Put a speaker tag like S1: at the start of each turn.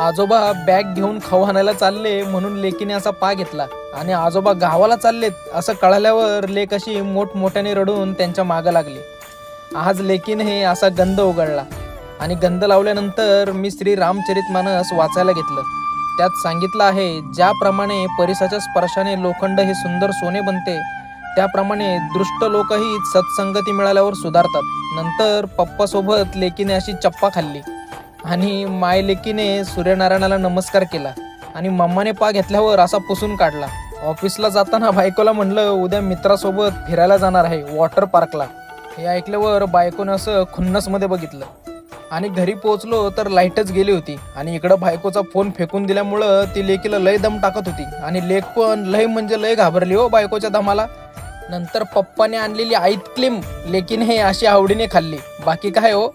S1: आजोबा बॅग घेऊन खाऊ आणायला चालले म्हणून लेकीने असा पा घेतला. आणि आजोबा गावाला चाललेत असं कळाल्यावर लेक अशी मोठमोठ्याने रडून त्यांच्या मागं लागली. आज लेकीने असा गंध उघडला. आणि गंध लावल्यानंतर मी श्री रामचरित मानस वाचायला घेतलं. त्यात सांगितलं आहे ज्याप्रमाणे परिसाच्या स्पर्शाने लोखंड हे सुंदर सोने बनते त्याप्रमाणे दृष्ट लोकही सत्संगती मिळाल्यावर सुधारतात. नंतर पप्पासोबत लेकीने अशी चप्पा खाल्ली. आणि माय लेकीने सूर्यनारायणाला नमस्कार केला आणि मम्माने पा घेतल्यावर असा पुसून काढला. ऑफिसला जाताना बायकोला म्हणलं उद्या मित्रासोबत फिरायला जाणार आहे वॉटर पार्कला. हे ऐकल्यावर बायकोनं असं खुन्नसमध्ये बघितलं. आणि घरी पोहोचलो तर लाईटच गेली होती आणि इकडं बायकोचा फोन फेकून दिल्यामुळं ती लेकीला लय दम टाकत होती. आणि लेक पण लय म्हणजे लय घाबरली हो बायकोच्या दमाला. नंतर पप्पाने आणलेली आईस्क्रीम लेकीने अशी आवडीने खाल्ली. बाकी काय हो?